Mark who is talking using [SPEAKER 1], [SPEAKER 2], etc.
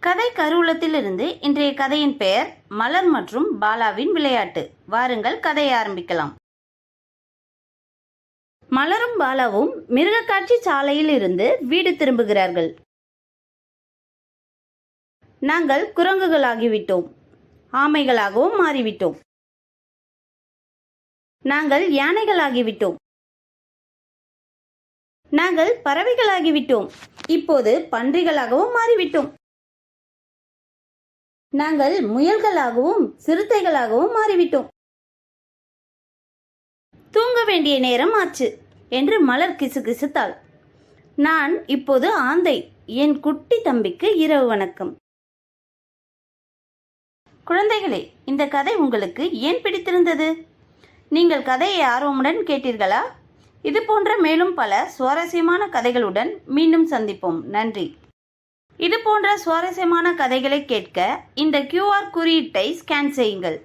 [SPEAKER 1] கதை கருவூலத்திலிருந்து இன்றைய கதையின் பெயர் மலர் மற்றும் பாலாவின் விளையாட்டு. வாருங்கள் கதையை ஆரம்பிக்கலாம். மலரும் பாலாவும் மிருகக்காட்சி சாலையில் இருந்து வீடு திரும்புகிறார்கள். நாங்கள் குரங்குகளாகிவிட்டோம். ஆமைகளாகவும் மாறிவிட்டோம். நாங்கள் யானைகளாகிவிட்டோம். நாங்கள் பறவைகளாகிவிட்டோம். இப்போது பன்றிகளாகவும் மாறிவிட்டோம். நாங்கள் முயல்களாகவும் சிறுத்தைகளாகவும் மாறிவிட்டோம். தூங்க வேண்டிய நேரம் ஆச்சு என்று மலர் கிசுகிசுத்தாள் நான் இப்போது ஆந்தை என் குட்டி தம்பிக்கு இரவு வணக்கம். குழந்தைகளே இந்த கதை உங்களுக்கு ஏன் பிடித்திருந்தது? நீங்கள் கதையை ஆர்வமுடன் கேட்டீர்களா? இது போன்ற மேலும் பல சுவாரஸ்யமான கதைகளுடன் மீண்டும் சந்திப்போம். நன்றி. இது போன்ற சுவாரஸ்யமான கதைகளை கேட்க இந்த கியூஆர் குறியீட்டை ஸ்கேன் செய்யுங்கள்.